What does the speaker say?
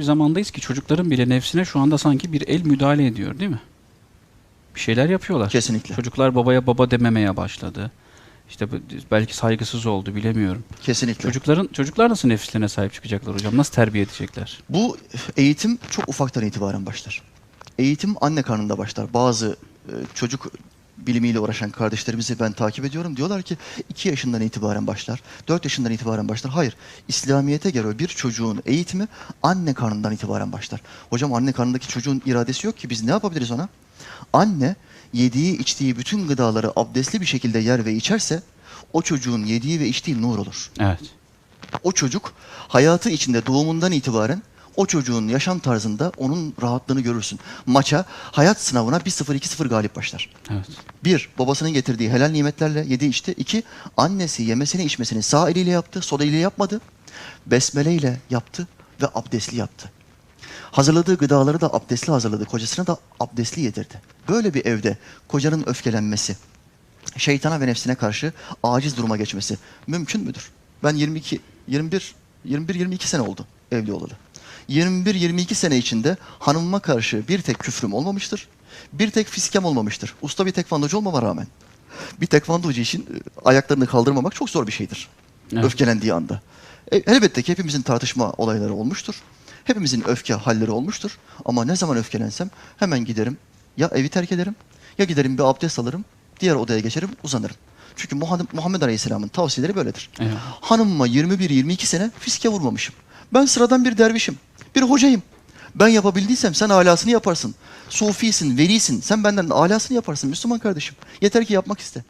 bir zamandayız ki çocukların bile nefsine şu anda sanki bir el müdahale ediyor değil mi? Bir şeyler yapıyorlar. Kesinlikle. Çocuklar babaya baba dememeye başladı. İşte belki saygısız oldu bilemiyorum. Kesinlikle. Çocukların çocuklar nasıl nefislerine sahip çıkacaklar hocam? Nasıl terbiye edecekler? Bu eğitim çok ufaktan itibaren başlar. Eğitim anne karnında başlar. Bazı e, çocuk bilimiyle uğraşan kardeşlerimizi ben takip ediyorum. Diyorlar ki 2 yaşından itibaren başlar, 4 yaşından itibaren başlar. Hayır, İslamiyet'e göre bir çocuğun eğitimi anne karnından itibaren başlar. Hocam anne karnındaki çocuğun iradesi yok ki biz ne yapabiliriz ona? Anne yediği içtiği bütün gıdaları abdestli bir şekilde yer ve içerse o çocuğun yediği ve içtiği nur olur Evet. o çocuk hayatı içinde doğumundan itibaren o çocuğun yaşam tarzında onun rahatlığını görürsün. Maça, hayat sınavına 1-0 2-0 galip başlar. Evet. Bir, babasının getirdiği helal nimetlerle yedi içti. İki, annesi yemesini içmesini sağ eliyle yaptı, sol eliyle yapmadı. Besmele ile yaptı ve abdestli yaptı. Hazırladığı gıdaları da abdestli hazırladı. Kocasına da abdestli yedirdi. Böyle bir evde kocanın öfkelenmesi, şeytana ve nefsine karşı aciz duruma geçmesi mümkün müdür? Ben 22, 21, 21, 22 sene oldu evli olalı. 21, 22 sene içinde hanımıma karşı bir tek küfrüm olmamıştır. Bir tek fiskem olmamıştır. Usta bir tekvandocu olmama rağmen. Bir tekvandocu için e, ayaklarını kaldırmamak çok zor bir şeydir. Evet. Öfkelendiği anda. E, elbette ki hepimizin tartışma olayları olmuştur. Hepimizin öfke halleri olmuştur. Ama ne zaman öfkelensem hemen giderim. Ya evi terk ederim ya giderim bir abdest alırım. Diğer odaya geçerim uzanırım. Çünkü Muhammed, Aleyhisselam'ın tavsiyeleri böyledir. Eyvallah. Hanımıma 21-22 sene fiske vurmamışım. Ben sıradan bir dervişim. Bir hocayım. Ben yapabildiysem sen alasını yaparsın. Sufisin, velisin. Sen benden alasını yaparsın Müslüman kardeşim. Yeter ki yapmak iste.